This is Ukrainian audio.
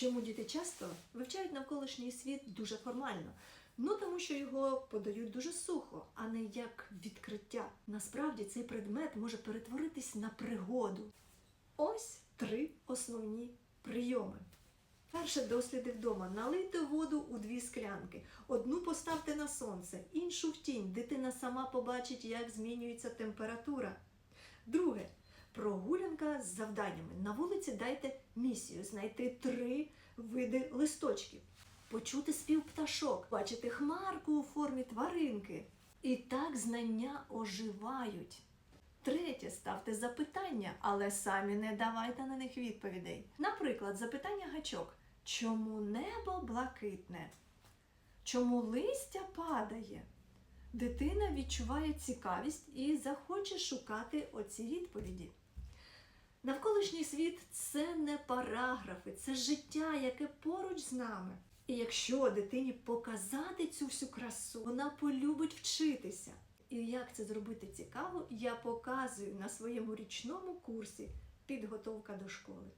Чому діти часто вивчають навколишній світ дуже формально? Ну тому що його подають дуже сухо, а не як відкриття. Насправді цей предмет може перетворитись на пригоду. Ось три основні прийоми. Перше досліди вдома. Налийте воду у дві склянки. Одну поставте на сонце, іншу в тінь. Дитина сама побачить, як змінюється температура. Друге. Прогулянка з завданнями. На вулиці дайте місію знайти три види листочків, почути спів пташок, бачити хмарку у формі тваринки. І так знання оживають. Третє, ставте запитання, але самі не давайте на них відповідей. Наприклад, запитання гачок: чому небо блакитне? Чому листя падає? Дитина відчуває цікавість і захоче шукати оці відповіді. Навколишній світ це не параграфи, це життя, яке поруч з нами. І якщо дитині показати цю всю красу, вона полюбить вчитися. І як це зробити цікаво, я показую на своєму річному курсі підготовка до школи.